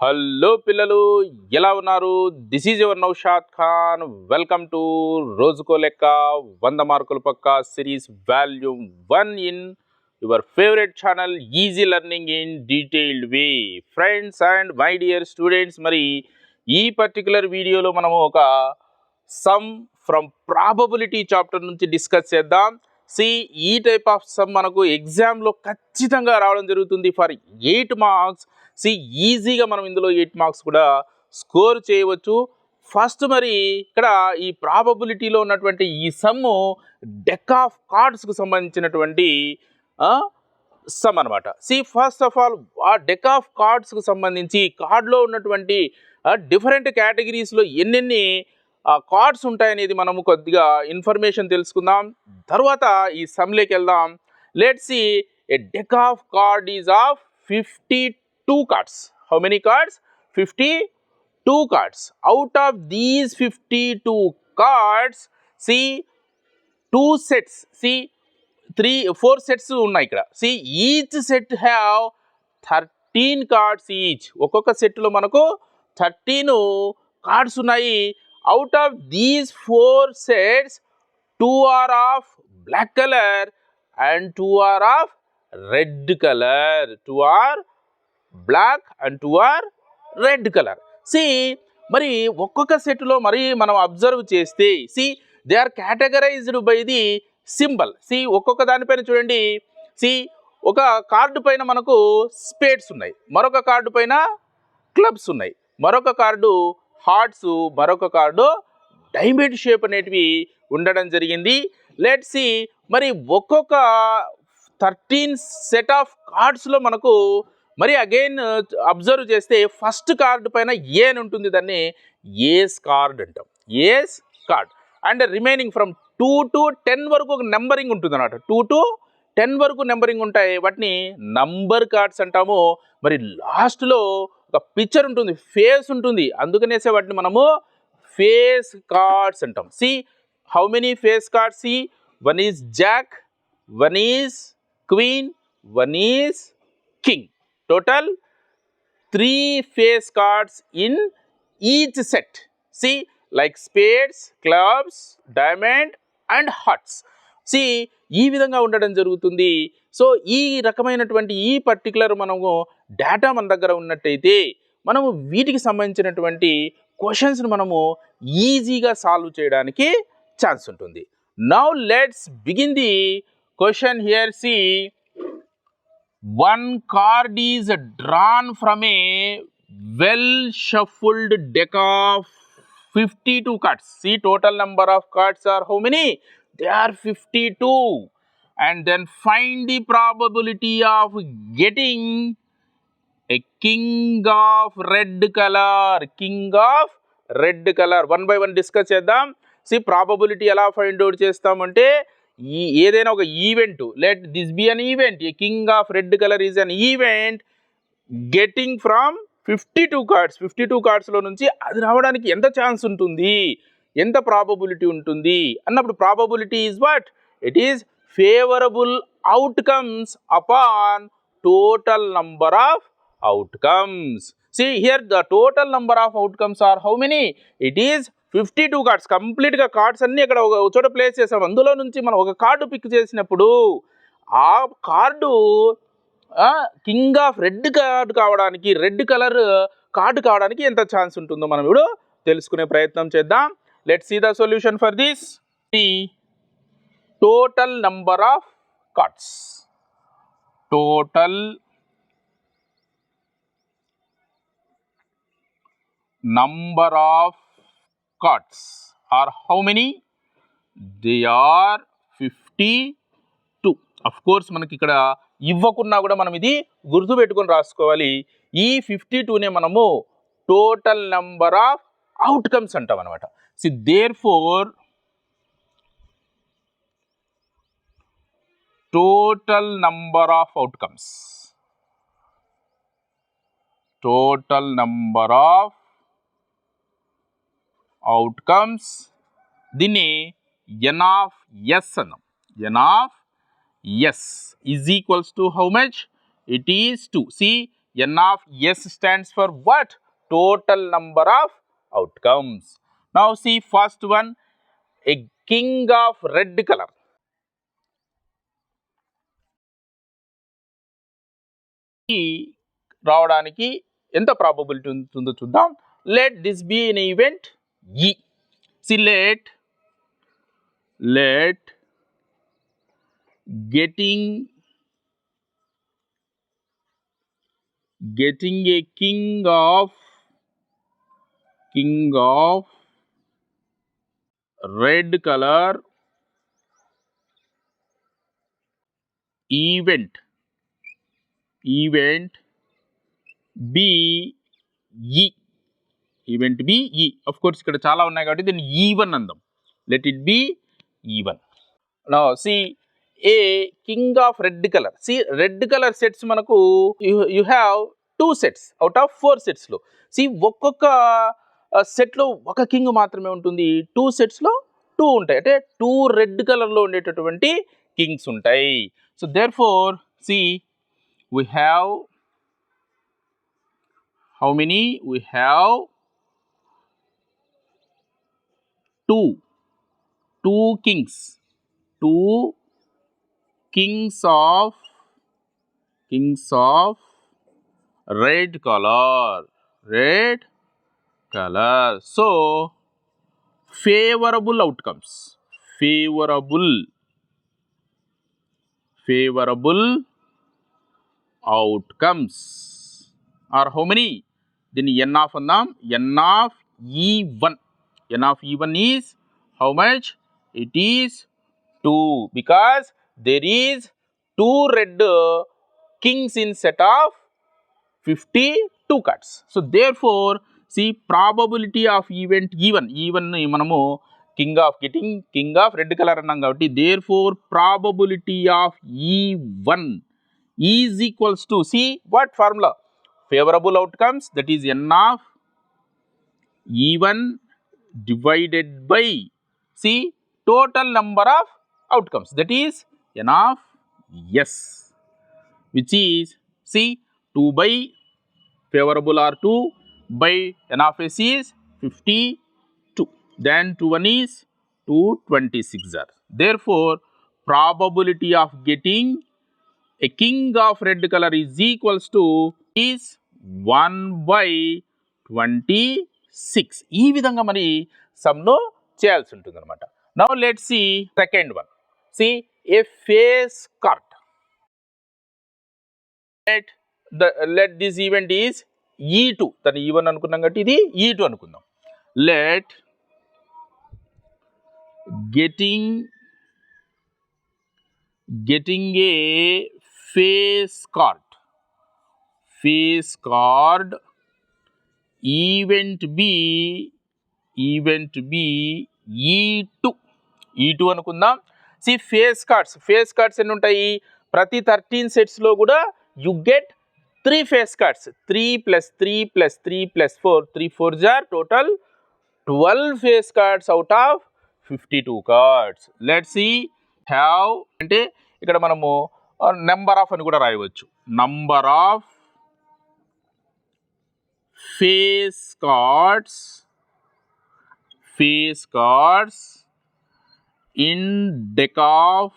Hello పిల్లలు ఎలా ఉన్నారు? This is your Naushad Khan welcome to రోజుకో లెక్క వంద మార్కుల పక్క series volume one in your favourite channel easy learning in detailed way friends and my dear students మరి ఈ పర్టికులర్ వీడియోలో మనము ఒక సమ్ ఫ్రమ్ ప్రాబబిలిటీ చాప్టర్ నుంచి డిస్కస్ చేద్దాం. సి ఈ టైప్ ఆఫ్ సమ్ మనకు ఎగ్జామ్లో ఖచ్చితంగా రావడం జరుగుతుంది ఫర్ ఎయిట్ మార్క్స్ సి ఈజీగా మనం ఇందులో ఎయిట్ మార్క్స్ కూడా స్కోర్ చేయవచ్చు. ఫస్ట్ మరి ఇక్కడ ఈ ప్రాబబిలిటీలో ఉన్నటువంటి ఈ సమ్ము డెక్ ఆఫ్ కార్డ్స్కు సంబంధించినటువంటి సమ్ అనమాట సి ఫస్ట్ ఆఫ్ ఆల్ ఆ డెక్ ఆఫ్ కార్డ్స్కు సంబంధించి కార్డ్లో ఉన్నటువంటి డిఫరెంట్ కేటగిరీస్లో ఎన్నెన్ని కార్డ్స్ ఉంటాయనేది మనము కొద్దిగా ఇన్ఫర్మేషన్ తెలుసుకుందాం. తర్వాత ఈ సమ్లోకి వెళ్దాం. Let see a deck of card is of fifty two cards how many cards fifty two cards out of these fifty two cards see two sets see three four sets ఉన్నాయి ఇక్కడ. See each set have thirteen cards each ఒక్కొక్క సెట్లో మనకు thirteen cards ఉన్నాయి. Out of these four sets two are of black colour and two are of red colour two are black and two are red colour see మరి ఒక్కొక్క సెట్లో మరి మనం observe చేస్తే see they are categorized by the symbol see ఒక్కొక్క దానిపైన చూడండి. C ఒక కార్డు పైన మనకు స్పేట్స్ ఉన్నాయి. మరొక కార్డు పైన క్లబ్స్ ఉన్నాయి. మరొక కార్డు హార్ట్స్ మరొక కార్డు డైమండ్ షేప్ అనేటివి ఉండడం జరిగింది. లెట్ సి మరి ఒక్కొక్క థర్టీన్ సెట్ ఆఫ్ కార్డ్స్లో మనకు మరి అగైన్ అబ్జర్వ్ చేస్తే ఫస్ట్ కార్డు పైన ఏ అని ఉంటుంది దాన్ని ఏస్ కార్డ్ అంటాం. Ace card and remaining from two to ten వరకు ఒక నెంబరింగ్ ఉంటుంది అనమాట టూ టు టెన్ వరకు నెంబరింగ్ ఉంటాయి. వాటిని నంబర్ కార్డ్స్ అంటాము. మరి లాస్ట్లో ఒక పిక్చర్ ఉంటుంది ఫేస్ ఉంటుంది. అందుకనేసే వాటిని మనము ఫేస్ కార్డ్స్ అంటాం. See how many face cards see one is jack one is queen one is king total three face cards in each set see like spades clubs diamond and hearts see ఈ విధంగా ఉండడం జరుగుతుంది. So ఈ రకమైనటువంటి ఈ particular మనము data మన దగ్గర ఉన్నట్టయితే మనము వీటికి సంబంధించినటువంటి క్వశ్చన్స్ని మనము ఈజీగా సాల్వ్ చేయడానికి ఛాన్స్ ఉంటుంది. Now let's begin the question here see one card is drawn from a well shuffled deck of fifty two cards see total number of cards are how they are fifty two and then find the probability of getting a king of red color. King of red colour one by one discuss చేద్దాం. See probability ఎలా find out చేస్తామంటే ఈ ఏదైనా ఒక event let this be an event a king of red colour is an event getting from fifty two cards fifty two కార్డ్స్లో నుంచి అది రావడానికి ఎంత ఛాన్స్ ఉంటుంది? ఎంత ప్రాబబిలిటీ ఉంటుంది? అన్నప్పుడు probability is what it is favourable outcomes upon total number of outcomes see here the total number of outcomes are how many it is fifty two cards కంప్లీట్గా cards అన్నీ ఇక్కడ ఒక చోట ప్లేస్ చేసాం. అందులో నుంచి మనం ఒక కార్డు పిక్ చేసినప్పుడు ఆ card king of red card కావడానికి రెడ్ కలర్ కార్డు కావడానికి ఎంత ఛాన్స్ ఉంటుందో మనం ఇప్పుడు తెలుసుకునే ప్రయత్నం చేద్దాం. Let see the solution for this total number of cards total number of cards are how many? They are 52 of course మనకి ఇక్కడ ఇవ్వకున్నా కూడా మనం ఇది గుర్తు పెట్టుకొని రాసుకోవాలి. ఈ ఫిఫ్టీ టూనే మనము టోటల్ నెంబర్ ఆఫ్ అవుట్కమ్స్ అంటాం అనమాట See, therefore, total number of outcomes, total number of outcomes, dine n of s, n of s is equals to how much? It is 2. See, n of s stands for what? Total number of outcomes. Now see first one, a king of red color. ఈ రావడానికి ఎంత probability ఉంటుందో చూద్దాం let this be an event E see let let getting getting a king of king of red color event event b e event be E. Of course ఇక్కడ చాలా ఉన్నాయి కాబట్టి దీన్ని ఈవెన్ అందాం. Let it be even no see a king of red colour see red colour sets మనకు you have two sets out of four సెట్స్లో see ఒక్కొక్క సెట్లో ఒక కింగ్ మాత్రమే ఉంటుంది. టూ సెట్స్లో టూ ఉంటాయి. అంటే టూ రెడ్ కలర్లో ఉండేటటువంటి కింగ్స్ ఉంటాయి. So there four see we have how many we have two two kings two kings of kings of red colour red color so favorable outcomes. Favorable. Favorable outcomes are how many? Then n of andam n of e1 n of e1 is how much? It is 2 because there is two red kings in set of 52 cards. So therefore, see probability of event even even ని మనము king of getting king of red color అన్నాం కాబట్టి therefore probability of e1 is equals to see what formula favorable outcomes that is n of e1 divided by see total number of outcomes that is n of s which is see 2 by favorable are 2 by n of s is 52 then 2 1 is 226 are therefore probability of getting a king of red color is equals to is 1 by 26 ఈ విధంగా మరి సమ్ను చేయాల్సి ఉంటుంది అనమాట now let see second one see a face card let the let this event is E two దాన్ని E one అనుకున్నాం కాబట్టి ఇది ఈ టూ అనుకుందాం. Let getting getting a face card face card event be event be E two E two అనుకుందాం. See face cards face cards ఎన్ని ఉంటాయి ప్రతి thirteen సెట్స్లో కూడా you get three face cuts three plus three plus three plus four three four are total twelve face cards out of fifty two cards let see have అంటే ఇక్కడ మనము number of అని కూడా రాయవచ్చు. Number of face cards face cards in deck of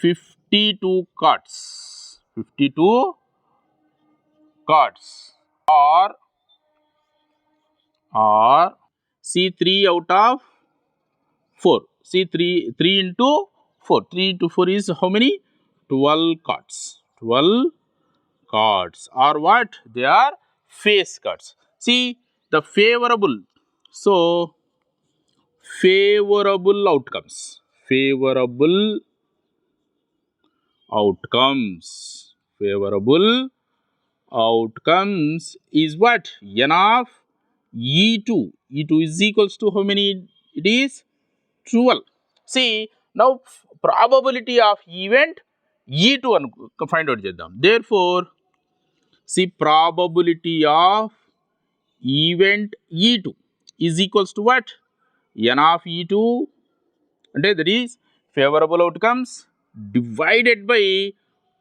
52 cards 52 cards. Or or see 3 out of 4 C3 3 into 4 3 into 4 is how many? 12 cards. 12 cards. Or what? They are face cards. See the favorable. So favorable outcomes. Favorable outcomes favorable outcomes is what n of e2 e2 is equals to how many it is 12 see now probability of event e2 Anu find out చేద్దాం therefore see probability of event E two is equals to what N of E two అంటే that is favourable outcomes divided by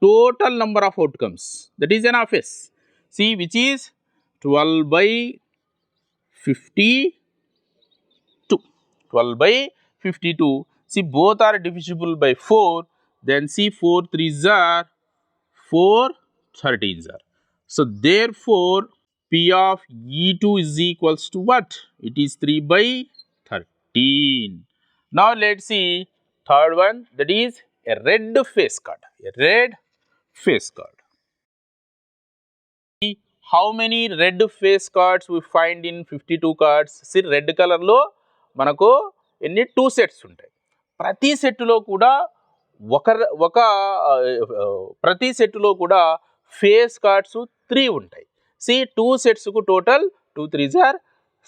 total number of outcomes. That is n of s see which is 12 by 52 12 by 52 see both are divisible by 4 then see 4 threes are 4 13s are. So therefore p of e2 is equals to what? It is 3 by 13 now let's see. Third one that is a red face card a red face card See how many red face cards we find in 52 cards? See red కలర్లో మనకు ఎన్ని? Two sets ఉంటాయి. ప్రతి సెట్లో కూడా ఒక ఒక ప్రతి సెట్లో కూడా ఫేస్ కార్డ్స్ త్రీ ఉంటాయి. See two సెట్స్కు total two three are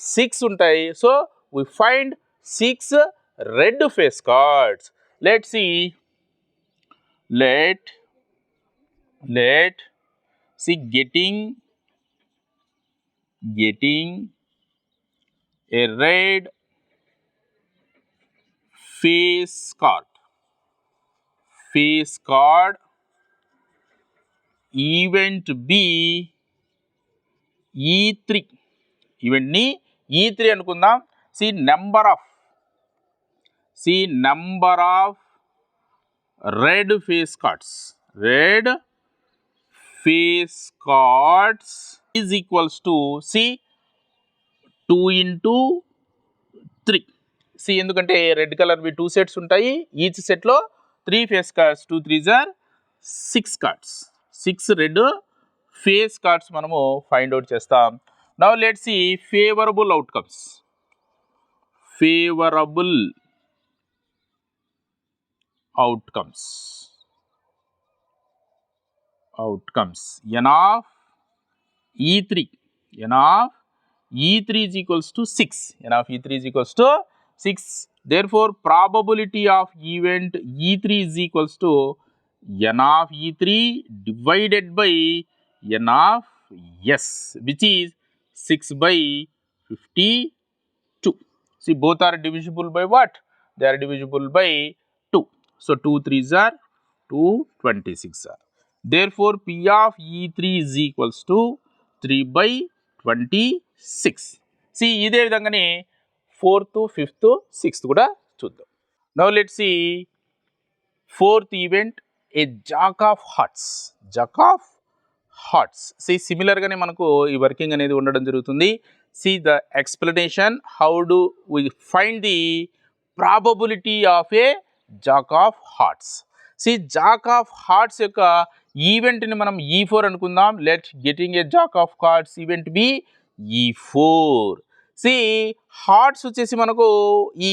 six ఉంటాయి. So we find six red face cards let see let let see getting getting a red face card face card event b e3 ఈవెంట్ని E three అనుకుందాం see number of see number of red face cards red face cards is equals to see 2 into 3 see ఎందుకంటే red కలర్వి two sets ఉంటాయి. Each సెట్లో three face cards two three are six cards. Six red face cards మనము find out చేస్తాం. Now let see favourable outcomes. Favourable outcomes. Outcomes. N of e3 n of e3 is equals to 6 n of e3 is equals to 6 therefore probability of event e3 is equals to n of e3 divided by n of s which is 6 by 52 see both are divisible by what? They are divisible by 2 so 2 3s are 2 26 are therefore p of e3 is equals to 3 by 26 see ఇదే విధంగానే fourth fifth sixth కూడా చూద్దాం. Now let see fourth event a jack of hearts jack of hearts see సిమిలర్గానే మనకు ఈ working అనేది ఉండడం జరుగుతుంది. See the explanation how do we find the probability of a jack of hearts see jack of hearts యొక్క ఈవెంట్ని మనం e E four అనుకుందాం. Let getting a jack of cards event be E four see hearts వచ్చేసి మనకు ఈ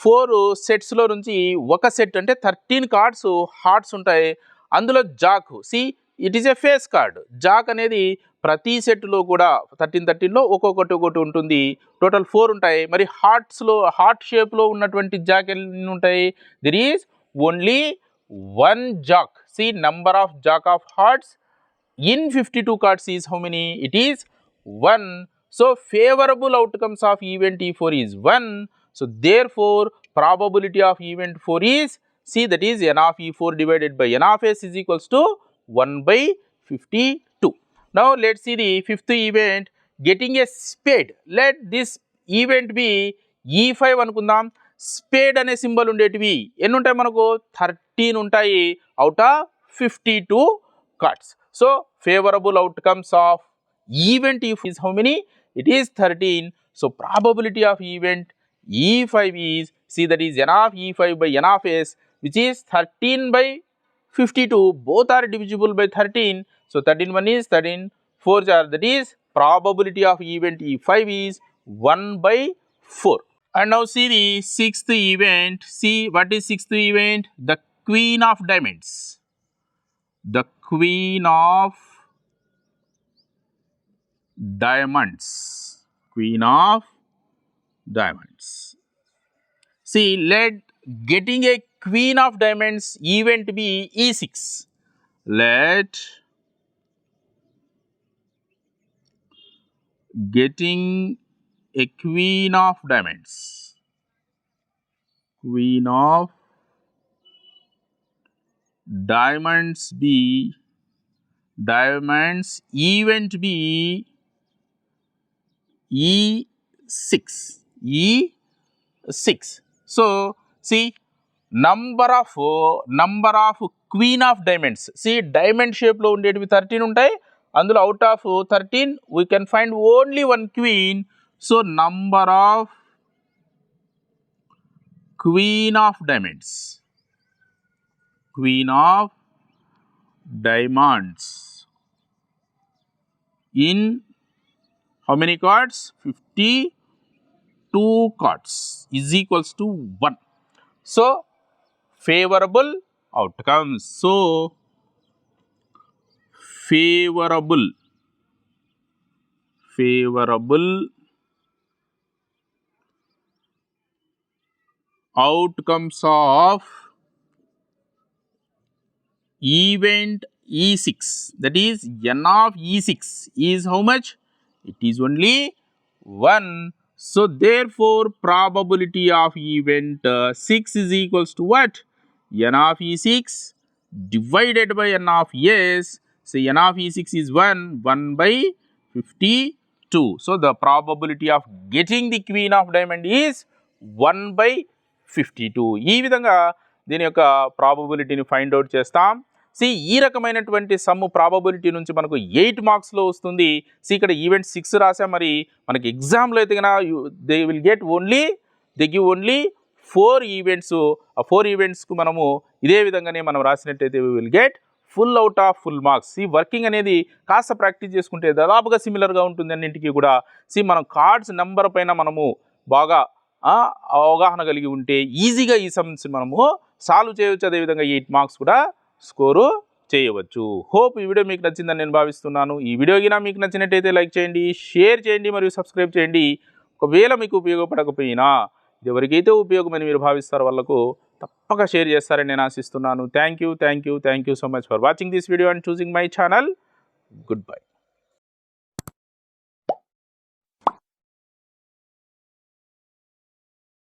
four సెట్స్లో నుంచి ఒక set అంటే థర్టీన్ కార్డ్స్ హార్ట్స్ ఉంటాయి. అందులో jack see it is a face card jack అనేది ప్రతి సెట్లో కూడా థర్టీన్ థర్టీన్లో ఒక్కొక్కటి ఒకటి ఉంటుంది. టోటల్ ఫోర్ ఉంటాయి. మరి హార్ట్స్లో హార్ట్ షేప్లో ఉన్నటువంటి జాక్ ఎన్ని ఉంటాయి? There is only One jack see number of jack of hearts in 52 cards is how many? It is 1. So, favorable outcomes of event E4 is 1. So, therefore, probability of event 4 is, see that is n of E4 divided by n of S is equals to 1 by 52. Now, let's see the fifth event, getting a spade. Let this event be E5 అనుకుందాం spade అనే symbol ఉండేటివి. ఎన్ని ఉంటాయి మనకు? Thirteen ఉంటాయి. Out of fifty two cards so favourable outcomes of event E is how many? It is thirteen. So probability of event E five is see that is n of E five by n of S which is thirteen by fifty two. Both are divisible by thirteen. So thirteen one is thirteen. Four are that is probability of event E five is one by four. And now see the sixth event. See what is sixth event? The queen of diamonds the queen of diamonds queen of diamonds see let getting a queen of diamonds event be e6 let getting a queen of diamonds queen of diamonds be diamonds event be e6 e6 so see number of number of queen of diamonds see diamond shape లో ఉండేటివి thirteen ఉంటాయి అందులో out of thirteen we can find only one queen So, number of queen of diamonds, queen of diamonds in how many cards? 52 cards is equals to 1. So, favorable outcomes. So, favorable favorable outcomes of event E6 that is n of E6 is how much? It is only 1. So therefore probability of event uh, 6 is equals to what? n of E6 divided by n of S. So n of E6 is 1, 1 by 52. So the probability of getting the queen of diamond is 1 by 52. ఈ విధంగా దీని యొక్క ప్రాబబిలిటీని find out చేస్తాం. C ఈ రకమైనటువంటి some probability నుంచి మనకు ఎయిట్ మార్క్స్లో వస్తుంది. సి ఇక్కడ ఈవెంట్ సిక్స్ రాసా మరి మనకి ఎగ్జామ్లో అయితే కనుక they will get only they give only four events ఆ ఫోర్ ఈవెంట్స్కు మనము ఇదే విధంగానే మనం రాసినట్టయితే we will get full out of full marks ఈ వర్కింగ్ అనేది కాస్త ప్రాక్టీస్ చేసుకుంటే దాదాపుగా సిమిలర్గా ఉంటుంది అన్నింటికి కూడా. సి మనం కార్డ్స్ నెంబర్ పైన మనము బాగా అవగాహన కలిగి ఉంటే ఈజీగా ఈ సమ్స్ మనము సాల్వ్ చేయవచ్చు అదేవిధంగా ఎయిట్ మార్క్స్ కూడా స్కోరు చేయవచ్చు. హోప్ ఈ వీడియో మీకు నచ్చిందని నేను భావిస్తున్నాను. ఈ వీడియో గినా మీకు నచ్చినట్టయితే లైక్ చేయండి షేర్ చేయండి మరియు సబ్స్క్రైబ్ చేయండి. ఒకవేళ మీకు ఉపయోగపడకపోయినా ఇది ఎవరికైతే ఉపయోగమని మీరు భావిస్తారు వాళ్ళకు తప్పక షేర్ చేస్తారని నేను ఆశిస్తున్నాను. Thank you thank you thank you so much for watching this video and choosing my channel. Good bye.